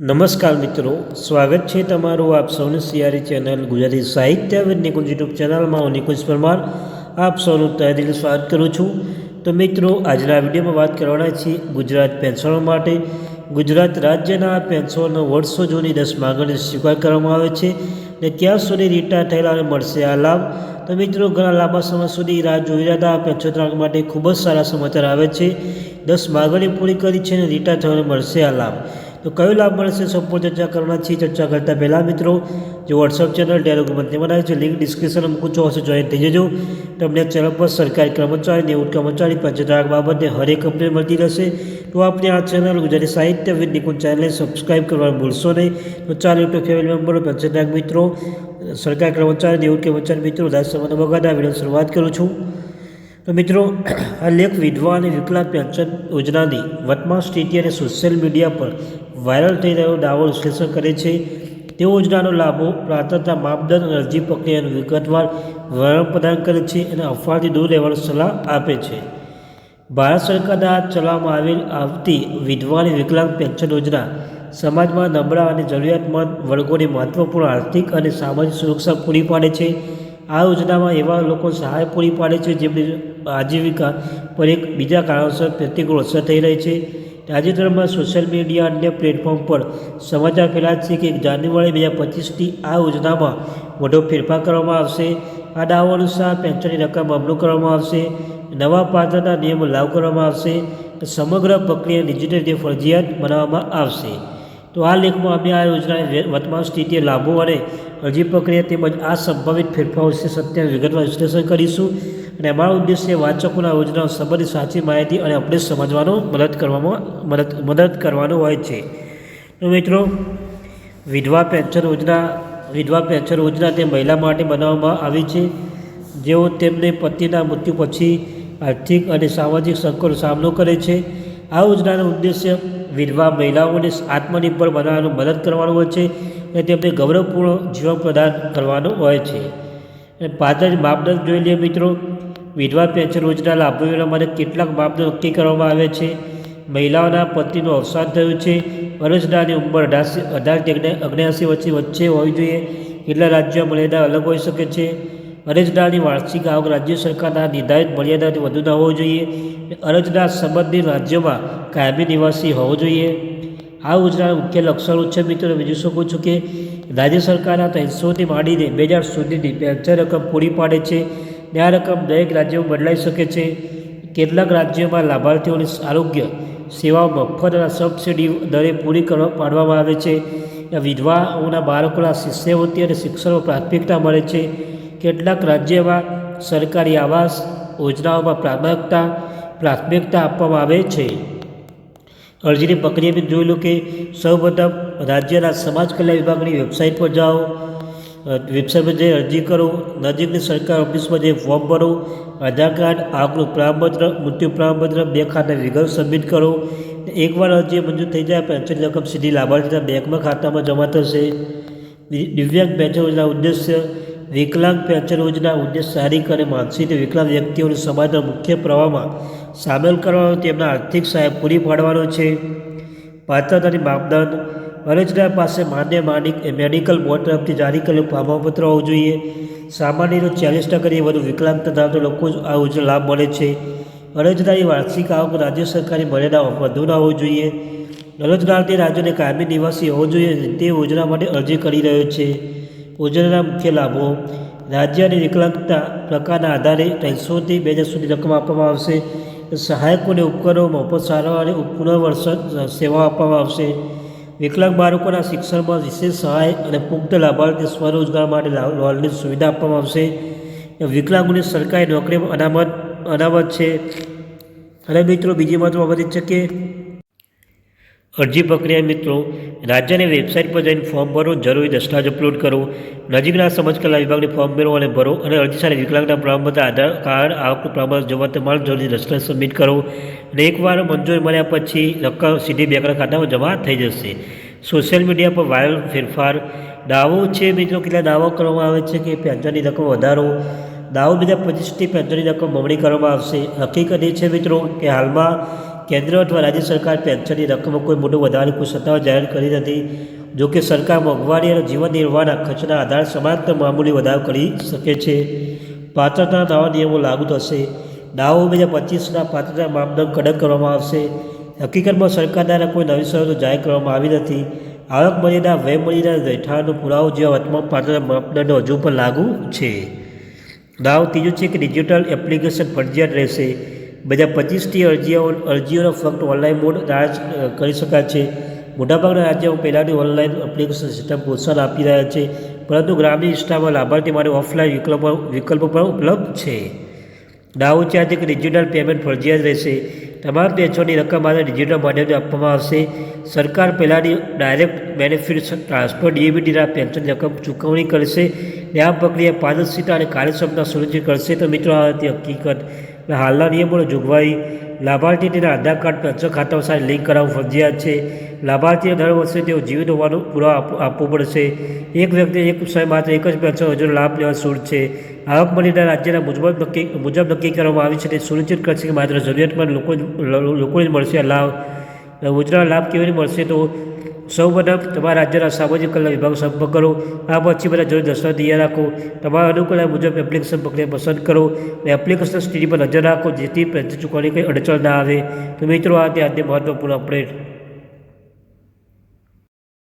નમસ્કાર મિત્રો, સ્વાગત છે તમારું આપ સૌની સિયારી ચેનલ ગુજરાતી સાહિત્ય વિદ નિકુંજ યુટ્યુબ ચેનલમાં હું નિકુંજ પરમાર. આપ સૌનું તહે દિલ સ્વાગત કરું છું. તો મિત્રો, આજના વિડીયોમાં વાત કરવાના છીએ ગુજરાત પેન્શનો માટે. ગુજરાત રાજ્યના પેન્શનો વર્ષો જૂની દસ માગણી સ્વીકાર કરવામાં આવે છે ને ત્યાં સુધી રિટાયર થયેલાને મળશે આ લાભ. તો મિત્રો, ઘણા લાંબા સમય સુધી રાહ જોઈ રહ્યા હતા પેન્શન માટે ખૂબ જ સારા સમાચાર આવે છે. દસ માગણી પૂરી કરી છે અને રિટાયર થવાને મળશે આ લાભ. તો કયો લાભ મળશે સંપૂર્ણ ચર્ચા કરવાના છીએ. ચર્ચા કરતા પહેલાં મિત્રો, જે વોટ્સઅપ ચેનલ ટેલિગ્રામ તે આવે છે લિંક ડિસ્ક્રિપ્શનમાં મૂકું છું. હશે જોઈન થઈ જજો. તમને ચેનલ પર સરકારી કર્મચારી નેવું કર્મચારી પંચરાગ બાબતે હરેક અપડેટ મળતી રહેશે. તો આપણે આ ચેનલ ગુજરાતી સાહિત્ય વિદ નિકુંજ ચેનલને સબસ્ક્રાઈબ કરવાનું ભૂલશો નહીં. તો ચાલો યુટ્યુબ ફેમિલી મેમ્બરો પંચરાગ મિત્રો, સરકારી કર્મચારી નેવું કર્મચારી મિત્રો રાજ્યસભાના વગાડા વીડિયો શરૂઆત કરું છું. તો મિત્રો, આ લેખ વિધવા અને વિકલાંગ પેન્શન યોજનાની વર્તમાન સ્થિતિ અને સોશિયલ મીડિયા પર વાયરલ થઈ રહ્યો દાવો વિશ્લેષણ કરે છે. તે યોજનાનો લાભો પ્રાર્થના માપદંડ અને અરજી પ્રક્રિયાનું વિગતવાર વર્ણન પ્રદાન કરે છે અને અફવાથી દૂર રહેવાની સલાહ આપે છે. ભારત સરકાર દ્વારા ચલાવવામાં આવેલ આવતી વિધવા અને વિકલાંગ પેન્શન યોજના સમાજમાં નબળા અને જરૂરિયાતમંદ વર્ગોને મહત્વપૂર્ણ આર્થિક અને સામાજિક સુરક્ષા પૂરી પાડે છે. આ યોજનામાં એવા લોકો સહાય પૂરી પાડે છે જેમની આજીવિકા પર એક બીજા કારણોસર પ્રતિકૂળ અસર થઈ રહી છે. તાજેતરમાં સોશિયલ મીડિયા અન્ય પ્લેટફોર્મ પર સમાચાર ફેલાય છે કે જાન્યુઆરી બે હજાર પચીસથી આ યોજનામાં મોટો ફેરફાર કરવામાં આવશે. આ દાવો અનુસાર પેન્શનની રકમ અમલું કરવામાં આવશે. નવા પાત્રના નિયમો લાગુ કરવામાં આવશે. સમગ્ર પ્રક્રિયા ડિજિટલ રીતે ફરજિયાત બનાવવામાં આવશે. તો આ લેખમાં અમે આ યોજનાની વર્તમાન સ્થિતિ, લાભો અને અરજી પ્રક્રિયા તેમજ આ સંભવિત ફેરફારો વિશે સત્ય વિગતવાર વિશ્લેષણ કરીશું. અને અમારો ઉદ્દેશ્ય વાચકોના યોજનાઓ સંબંધિત સાચી માહિતી અને અપડેટ સમજવાનો મદદ કરવામાં મદદ મદદ કરવાનો હોય છે. મિત્રો, વિધવા પેન્શન યોજના, વિધવા પેન્શન યોજના તે મહિલા માટે બનાવવામાં આવી છે. જેઓ તેમને પતિના મૃત્યુ પછી આર્થિક અને સામાજિક સંકટનો સામનો કરે છે. આ યોજનાનો ઉદ્દેશ્ય વિધવા મહિલાઓને આત્મનિર્ભર બનાવવાનું મદદ કરવાનું હોય છે અને તેમને ગૌરવપૂર્ણ જીવન પ્રદાન કરવાનું હોય છે. અને પાછળ માપદંડ જોઈ લઈએ મિત્રો વિધવા પેન્શન યોજના લાભો માટે કેટલાક માપદંડ નક્કી કરવામાં આવે છે? મહિલાઓના પતિનું અવસાન થયું છે. અરજદારની ઉંમર અઢારસી અઢારથી અગ્યાસી વચ્ચે વચ્ચે હોવી જોઈએ. કેટલા રાજ્યો મર્યાદા અલગ હોઈ શકે છે. અરજદારની વાર્ષિક આવક રાજ્ય સરકારના નિર્ધારિત મર્યાદાથી વધુ ન હોવું જોઈએ. અરજદાર સંબંધિત રાજ્યમાં કાયમી નિવાસી હોવો જોઈએ. આ યોજનાના મુખ્ય લક્ષણો છે મિત્રો, બીજું શું છું કે રાજ્ય સરકારના ત્રણસોથી માંડીને બે હજાર સુધીની પેન્શન રકમ પૂરી પાડે છે. ને આ રકમ દરેક રાજ્યમાં બદલાઈ શકે છે. કેટલાક રાજ્યોમાં લાભાર્થીઓની આરોગ્ય સેવાઓ મફત અને સબસિડી દરે પૂરી કરવા પાડવામાં આવે છે. વિધવાઓના બાળકોના શિષ્યવૃત્તિ અને શિક્ષણમાં પ્રાથમિકતા મળે છે. કેટલાક રાજ્યમાં સરકારી આવાસ યોજનાઓમાં પ્રાથમિકતા પ્રાથમિકતા આપવામાં આવે છે. અરજીની પ્રક્રિયા બી જોઈ લો કે સૌપ્રથમ રાજ્યના સમાજ કલ્યાણ વિભાગની વેબસાઇટ પર જાઓ. વેબસાઇટ જઈ અરજી કરો, નજીકની સરકાર ઓફિસમાં જે ફોર્મ ભરો, આધાર કાર્ડ, આગનું પ્રમાણપત્ર, મૃત્યુ પ્રમાણપત્ર, બે ખાતા વિગત સબમિટ કરો એકવાર અરજી મંજૂર થઈ જાય પેન્શન રકમ સીધી લાભાર્થીના બેંકમાં ખાતામાં જમા થશે. દિવ્યાંગ પેન્શન યોજના ઉદ્દેશ્ય, વિકલાંગ પેન્શન યોજના ઉદ્દેશ શારીરિક અને માનસિક વિકલાંગ વ્યક્તિઓને સમાજના મુખ્ય પ્રવાહમાં સામેલ કરવાનો તેમના આર્થિક સહાય પૂરી પાડવાનો છે. પાત્રતાની માપદંડ અરજદાર પાસે માન્ય માનિક મેડિકલ બોર્ડ તરફથી જારી કરેલું પ્રમાણપત્ર હોવું જોઈએ. સામાન્ય રીતે ચાલીસ ટકાથી વધુ વિકલાંગ ધરાવતા લોકો આ યોજના લાભ મળે છે. અરજદારી વાર્ષિક આવક રાજ્ય સરકારી મર્યાદા વધુ ના હોવી જોઈએ. અરજદાર તે રાજ્યને કાયમી નિવાસી હોવો જોઈએ તે યોજના માટે અરજી કરી રહ્યો છે. યોજનાના મુખ્ય લાભો, રાજ્ય અને વિકલાંગતા પ્રકારના આધારે ત્રણસોથી બે હજાર સુધી રકમ આપવામાં આવશે. સહાયકોને ઉપકરણો મફત સારવાર અને પુનર્વસન સેવા આપવામાં આવશે. વિકલાંગ બાળકોના શિક્ષણમાં વિશેષ સહાય અને પુખ્ત લાભાર્થી સ્વરોજગાર માટે લોનની સુવિધા આપવામાં આવશે. વિકલાંગોની સરકારી નોકરીમાં અનામત અનામત છે. અને મિત્રો, બીજી મહત્વ બાબત છે કે અરજી પ્રક્રિયા મિત્રો, રાજ્યની વેબસાઇટ પર જઈને ફોર્મ ભરો, જરૂરી દસ્તાવેજ અપલોડ કરો, નજીકના સમાજ કલા વિભાગની ફોર્મ ભરો અને ભરો અને અરજી સાથે વિકલાંગના પ્રમાણપત્ર આધાર કાર્ડ, આવકનું પ્રમાણ જવા તમામ જરૂરી દસ્તાવેજ સબમિટ કરો અને એકવાર મંજૂરી મળ્યા પછી રકમ સીધી બેંકના ખાતામાં જમા થઈ જશે. સોશિયલ મીડિયા પર વાયરલ ફેરફાર. દાવો છે મિત્રો, કેટલા દાવો કરવામાં આવે છે કે પેન્શનની રકમ વધારો? દાવો બીજા પચીસથી પેન્શનની રકમ બમણી કરવામાં આવશે. હકીકત એ છે મિત્રો કે હાલમાં કેન્દ્ર અથવા રાજ્ય સરકાર પેન્શનની રકમમાં કોઈ મોટો વધારે કોઈ સત્તાવાર જાહેર કરી નથી. જો કે સરકાર મોંઘવારી અને જીવન નિર્વાહના ખર્ચના આધાર સમાંતર મામૂલી વધારો કરી શકે છે. પાત્રતા નવા નિયમો લાગુ થશે. દાવો બે હજાર પચીસના પાત્રતા માપદંડ કડક કરવામાં આવશે. હકીકતમાં સરકાર દ્વારા કોઈ નવી શરતો જાહેર કરવામાં આવી નથી. આવક મર્યાદા વ્યય મર્યાદા રહેઠાણનો પુરાવો જેવા વર્તમાન પાત્રતા માપદંડો હજુ પણ લાગુ છે. દાવ ત્રીજું છે કે ડિજિટલ એપ્લિકેશન ફરજિયાત રહેશે. બે હજાર પચીસથી અરજીઓ અરજીઓનો ફક્ત ઓનલાઈન મોડ રાજ કરી શકાય છે. મોટાભાગના રાજ્યો પહેલાંની ઓનલાઈન એપ્લિકેશન સિસ્ટમ પ્રોત્સાહન આપી રહ્યા છે, પરંતુ ગ્રામીણ વિસ્તારમાં લાભાર્થી માટે ઓફલાઈન વિકલ્પો વિકલ્પો પણ ઉપલબ્ધ છે. દાવો ચાર્જ કે ડિજિટલ પેમેન્ટ ફરજિયાત રહેશે. તમામ પેન્શનની રકમ માત્ર ડિજિટલ માધ્યમથી આપવામાં આવશે. સરકાર પહેલાંની ડાયરેક્ટ બેનિફિટ ટ્રાન્સફર ડીએબીટીના પેન્શનની રકમ ચૂકવણી કરશે. ને આ પ્રક્રિયા પારદર્શિતા અને કાર્યક્ષમતા સુનિશ્ચિત કરશે. તો મિત્રો, આ હતી હકીકત. અને હાલના નિયમોની જોગવાઈ લાભાર્થી તેના આધાર કાર્ડ પેન્શન ખાતાઓ સાથે લિંક કરાવવું ફરજિયાત છે. લાભાર્થીએ દર વર્ષે તેઓ જીવિત હોવાનો પુરાવો આપવું પડશે. એક વ્યક્તિ એક સમય માત્ર એક જ પેન્શન યોજનાનો લાભ લેવા શુલ્ક છે. આવક મળીને રાજ્યના મુજબ નક્કી મુજબ નક્કી કરવામાં આવી છે તે સુનિશ્ચિત કરશે કે માત્ર જરૂરિયાતમંદ લોકો લોકોને જ મળશે લાભ. યોજના લાભ કેવી રીતે મળશે તો સૌ પ્રથમ તમારા રાજ્યના સામાજિક કલ્યાણ વિભાગ સંપર્ક કરો આ પછી બધા જરૂર દસ્તાવેજ તૈયાર રાખો. તમારા અનુકૂળ મુજબ એપ્લિકેશન પ્રક્રિયા પસંદ કરો. અને એપ્લિકેશન સ્થિતિ પર નજર રાખો જેથી પેન્શન ચૂકવણી કંઈ અડચણ ના આવે. તો મિત્રો, આ તે આજે મહત્વપૂર્ણ અપડેટ